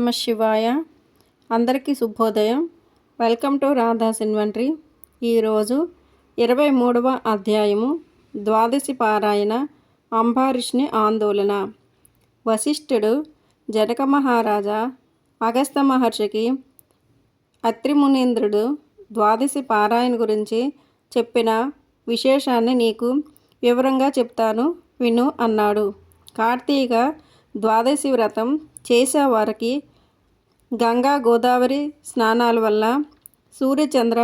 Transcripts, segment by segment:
నమ శివాయ. అందరికీ శుభోదయం. Welcome to Radha's inventory. ఈరోజు ఇరవై మూడవ అధ్యాయము ద్వాదశి పారాయణ అంబారిష్ని ఆందోళన. వశిష్ఠుడు జనక మహారాజా అగస్త మహర్షికి అత్రిమునీంద్రుడు ద్వాదశి పారాయణ గురించి చెప్పిన విశేషాన్ని నీకు వివరంగా చెప్తాను విను అన్నాడు. కార్తీక ద్వాదశి వ్రతం చేసేవారికి గంగా గోదావరి స్నానాల వల్ల సూర్యచంద్ర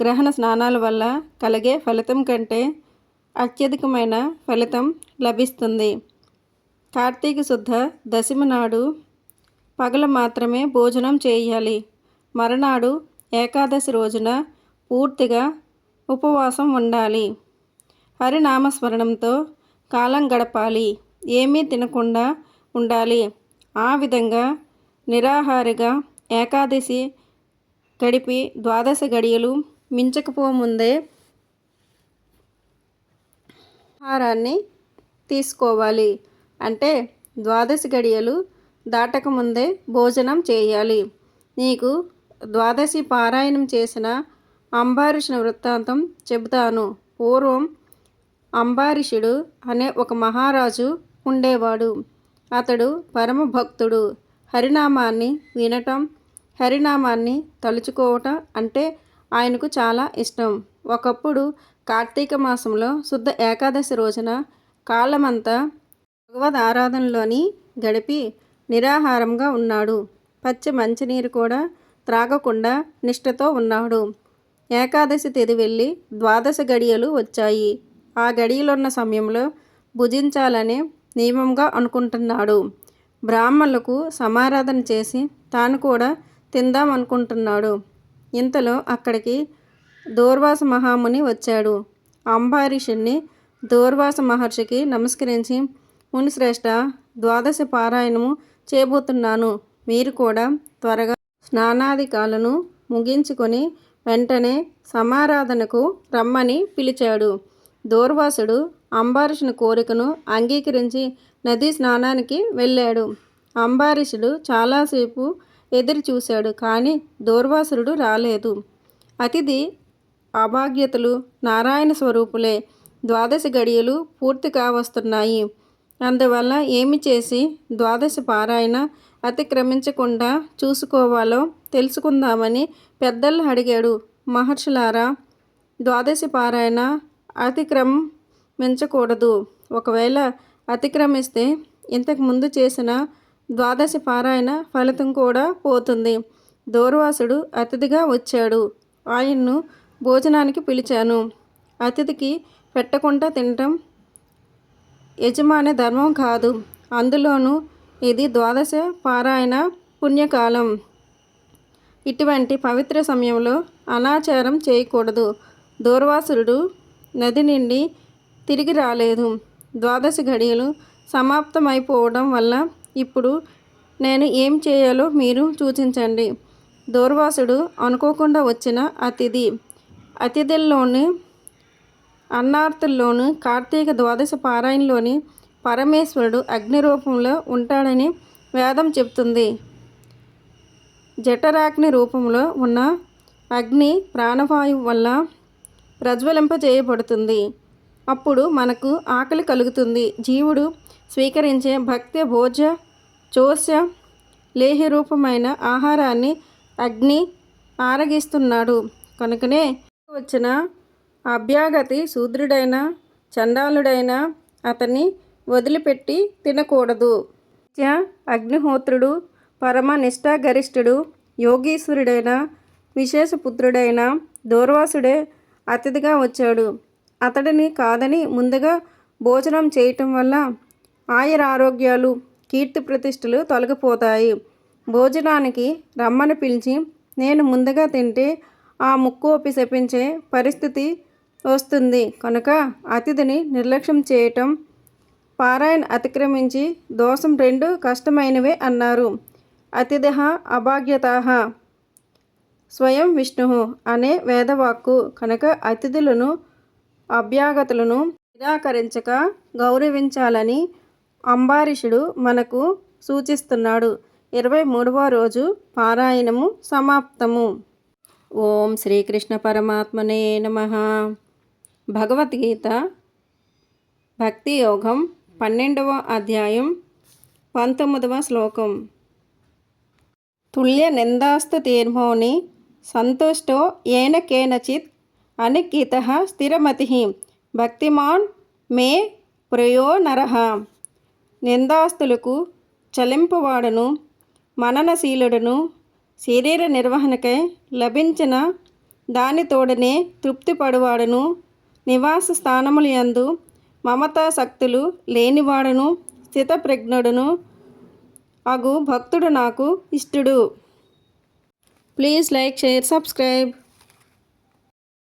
గ్రహణ స్నానాల వల్ల కలిగే ఫలితం కంటే అత్యధికమైన ఫలితం లభిస్తుంది. కార్తీక శుద్ధ దశమి నాడు పగలు మాత్రమే భోజనం చేయాలి. మరునాడు ఏకాదశి రోజున పూర్తిగా ఉపవాసం ఉండాలి. హరినామస్మరణంతో కాలం గడపాలి. ఏమీ తినకుండా ఉండాలి. ఆ విధంగా నిరాహారిగా ఏకాదశి గడిపి ద్వాదశ గడియలు మించకపోముందే ఆహారాన్ని తీసుకోవాలి. అంటే ద్వాదశి గడియలు దాటకముందే భోజనం చేయాలి. నీకు ద్వాదశి పారాయణం చేసిన అంబారీషుని వృత్తాంతం చెబుతాను. పూర్వం అంబారీషుడు అనే ఒక మహారాజు ఉండేవాడు. అతడు పరమ భక్తుడు హరినామాన్ని వినటం హరినామాన్ని తలుచుకోవటం అంటే ఆయనకు చాలా ఇష్టం. ఒకప్పుడు కార్తీక మాసంలో శుద్ధ ఏకాదశి రోజున కాలమంతా భగవద్ ఆరాధనలోని గడిపి నిరాహారంగా ఉన్నాడు. పచ్చి మంచినీరు కూడా త్రాగకుండా నిష్ఠతో ఉన్నాడు. ఏకాదశి తెది వెళ్ళి ద్వాదశ గడియలు వచ్చాయి. ఆ గడియలున్న సమయంలో భుజించాలనే నియమంగా అనుకుంటున్నాడు. బ్రాహ్మణులకు సమారాధన చేసి తాను కూడా తిందామనుకుంటున్నాడు. ఇంతలో అక్కడికి దూర్వాస మహాముని వచ్చాడు. అంబారీషుణ్ణి దూర్వాస మహర్షికి నమస్కరించి మునిశ్రేష్ఠ ద్వాదశ పారాయణము చేయబోతున్నాను. మీరు కూడా త్వరగా స్నానాధికాలను ముగించుకొని వెంటనే సమారాధనకు రమ్మని పిలిచాడు. దూర్వాసుడు అంబారీషుని కోరికను అంగీకరించి నది స్నానానికి వెళ్ళాడు. అంబారీషుడు చాలాసేపు ఎదురు చూశాడు కానీ దూర్వాసురుడు రాలేదు. అతిథి అభాగ్యతలు నారాయణ స్వరూపులే ద్వాదశ గడియలు పూర్తి కావస్తున్నాయి. అందువల్ల ఏమి చేసి ద్వాదశ పారాయణ అతిక్రమించకుండా చూసుకోవాలో తెలుసుకుందామని పెద్దలు అడిగాడు. మహర్షులారా ద్వాదశి పారాయణ అతిక్రమించకూడదు. ఒకవేళ అతిక్రమిస్తే ఇంతకు ముందు చేసిన ద్వాదశి పారాయణ ఫలితం కూడా పోతుంది. దూర్వాసుడు అతిథిగా వచ్చాడు. ఆయన్ను భోజనానికి పిలిచాను. అతిథికి పెట్టకుండా తినటం యజమాని ధర్మం కాదు. అందులోనూ ఇది ద్వాదశ పారాయణ పుణ్యకాలం. ఇటువంటి పవిత్ర సమయంలో అనాచారం చేయకూడదు. దూర్వాసుడు నది నుండి తిరిగి రాలేదు. ద్వాదశ ఘడియలు సమాప్తమైపోవడం వల్ల ఇప్పుడు నేను ఏం చేయాలో మీరు సూచించండి. దూర్వాసుడు అనుకోకుండా వచ్చిన అతిథి. అతిథుల్లోని అన్నార్థుల్లోని కార్తీక ద్వాదశ పారాయణలోని పరమేశ్వరుడు అగ్ని రూపంలో ఉంటాడని వేదం చెప్తుంది జఠరాగ్ని రూపంలో ఉన్న అగ్ని ప్రాణవాయువు వల్ల ప్రజ్వలింపజేయబడుతుంది. అప్పుడు మనకు ఆకలి కలుగుతుంది. జీవుడు స్వీకరించే భక్తి భోజ చోస లేహి రూపమైన ఆహారాన్ని అగ్ని ఆరగిస్తున్నాడు. కనుకనే వచ్చిన అభ్యాగతి శూద్రుడైన చండాలుడైన అతన్ని వదిలిపెట్టి తినకూడదు. అగ్నిహోత్రుడు పరమ నిష్ఠాగరిష్ఠుడు యోగీశ్వరుడైన విశేషపుత్రుడైన దూర్వాసుడే అతిథిగా వచ్చాడు. అతడిని కాదని ముందుగా భోజనం చేయటం వల్ల ఆయుర ఆరోగ్యాలు కీర్తి ప్రతిష్టలు తొలగిపోతాయి. భోజనానికి రమ్మని పిలిచి నేను ముందుగా తింటే ఆ ముక్కోపి శపించే పరిస్థితి వస్తుంది. కనుక అతిథిని నిర్లక్ష్యం చేయటం పారాయణ అతిక్రమించి దోషం రెండు కష్టమైనవే అన్నారు. అతిథ అభాగ్యత. స్వయం విష్ణు అనే వేదవాక్కు కనుక అతిథులను అభ్యాగతులను నిరాకరించక గౌరవించాలని అంబారీషుడు మనకు సూచిస్తున్నాడు. ఇరవై మూడవ రోజు పారాయణము సమాప్తము. ఓం శ్రీకృష్ణ పరమాత్మనే నమ. భగవద్గీత భక్తి యోగం పన్నెండవ అధ్యాయం పంతొమ్మిదవ శ్లోకం. తుల్య నిందాస్తు తీర్మోని సంతుష్టో ఏన కేనచిత్ అనికిత స్థిరమతి భక్తిమాన్ మే ప్రయో నరహ నిందాస్తులకు చలింపువాడను మననశీలుడను శరీర నిర్వహణకై లభించిన దానితోడనే తృప్తిపడువాడను నివాస స్థానముల యందు లేనివాడను లేనివాడును స్థితప్రజ్ఞుడును అగు భక్తుడు నాకు ఇష్టడు. Please like share subscribe.